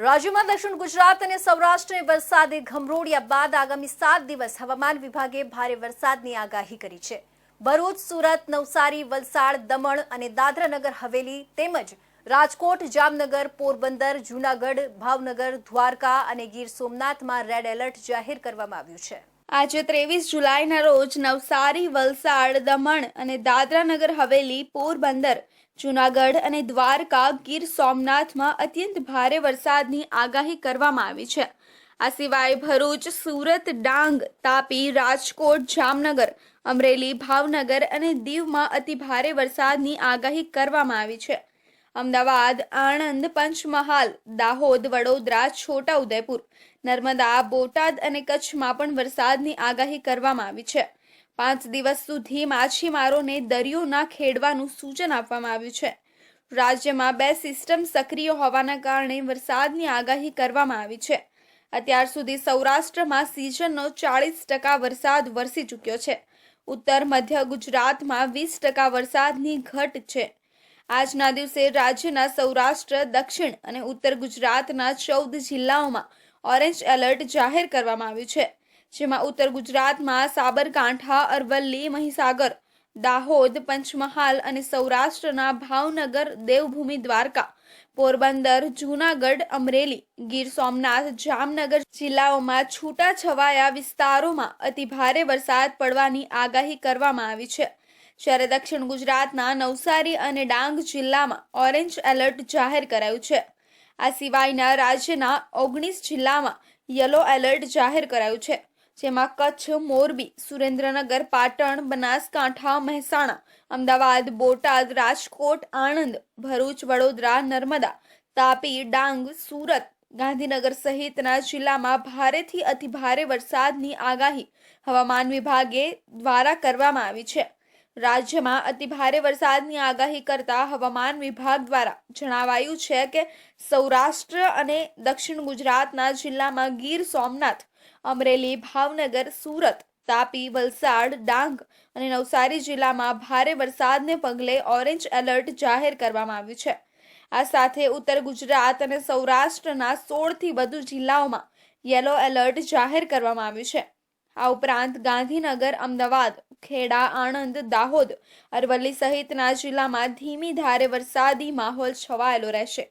રાજ્યમાં દક્ષિણ ગુજરાત અને સૌરાષ્ટ્રને વરસાદે ઘમરોળ્યા બાદ આગામી સાત દિવસ હવામાન વિભાગે ભારે વરસાદની આગાહી કરી છે. ભરૂચ, સુરત, નવસારી, વલસાડ, દમણ અને દાદરાનગર હવેલી તેમજ રાજકોટ, જામનગર, પોરબંદર, જૂનાગઢ, ભાવનગર, દ્વારકા અને ગીર સોમનાથમાં રેડ એલર્ટ જાહેર કરવામાં આવ્યું છે. આજે ત્રેવીસ જુલાઈના રોજ નવસારી, વલસાડ, દમણ અને દાદરાનગર હવેલી, પોરબંદર, જૂનાગઢ અને દ્વારકા ગીર સોમનાથમાં અત્યંત ભારે વરસાદની આગાહી કરવામાં આવી છે. આ સિવાય ભરૂચ, સુરત, ડાંગ, તાપી, રાજકોટ, જામનગર, અમરેલી, ભાવનગર અને દીવમાં અતિ ભારે વરસાદની આગાહી કરવામાં આવી છે. અમદાવાદ, આણંદ, પંચમહાલ, દાહોદ, વડોદરા, છોટા ઉદયપુર. નર્મદા, બોટાદ અને કચ્છમાં પણ વરસાદની આગાહી કરવામાં આવી છે. પાંચ દિવસ સુધી માછીમારોને દરિયો ના ખેડવાનું સૂચન આપવામાં આવ્યું છે. રાજ્યમાં બે સિસ્ટમ સક્રિય હોવાના કારણે વરસાદની આગાહી કરવામાં આવી છે. અત્યાર સુધી સૌરાષ્ટ્રમાં સિઝનનો ચાળીસ ટકા વરસાદ વરસી ચૂક્યો છે. ઉત્તર મધ્ય ગુજરાતમાં વીસ ટકા વરસાદની ઘટ છે. આજના દિવસે રાજ્યના સૌરાષ્ટ્ર, દક્ષિણ અને ઉત્તર ગુજરાતના ચૌદ જિલ્લાઓમાં ઓરેન્જ એલર્ટ જાહેર કરવામાં આવ્યું છે. જેમાં ઉત્તર ગુજરાતમાં સાબરકાંઠા, અરવલ્લી, મહીસાગર, દાહોદ, પંચમહાલ અને સૌરાષ્ટ્રના ભાવનગર, દેવભૂમિ, દ્વારકા, પોરબંદર, જૂનાગઢ, અમરેલી, ગીર સોમનાથ, જામનગર જિલ્લાઓમાં છૂટા છવાયા વિસ્તારોમાં અતિ ભારે વરસાદ પડવાની આગાહી કરવામાં આવી છે. જ્યારે દક્ષિણ ગુજરાતના નવસારી અને ડાંગ જિલ્લામાં ઓરેન્જ એલર્ટ જાહેર કરાયું છે. આ સિવાયના રાજ્યના ઓગણીસ જિલ્લામાં યલો એલર્ટ જાહેર કરાયું છે. જેમાં કચ્છ, મોરબી, સુરેન્દ્રનગર, પાટણ, બનાસકાંઠા, મહેસાણા, અમદાવાદ, બોટાદ, રાજકોટ, આણંદ, ભરૂચ, વડોદરા, નર્મદા, તાપી, ડાંગ, સુરત, ગાંધીનગર સહિતના જિલ્લામાં ભારેથી અતિ ભારે વરસાદની આગાહી હવામાન વિભાગે દ્વારા કરવામાં આવી છે. રાજ્યમાં અતિ ભારે વરસાદની આગાહી કરતા હવામાન વિભાગ દ્વારા જણાવાયું છે કે સૌરાષ્ટ્ર અને દક્ષિણ ગુજરાતના જિલ્લામાં ગીર સોમનાથ, અમરેલી, ભાવનગર, સુરત, તાપી, વલસાડ, ડાંગ અને નવસારી જિલ્લામાં ભારે વરસાદને પગલે ઓરેન્જ એલર્ટ જાહેર કરવામાં આવ્યું છે. આ સાથે ઉત્તર ગુજરાત અને સૌરાષ્ટ્રના સોળથી વધુ જિલ્લાઓમાં યેલો એલર્ટ જાહેર કરવામાં આવ્યું છે. આ ઉપરાંત ગાંધીનગર, અમદાવાદ, ખેડા, આણંદ, દાહોદ, અરવલ્લી સહિતના જિલ્લામાં ધીમી ધારે વરસાદી માહોલ છવાયેલો રહેશે.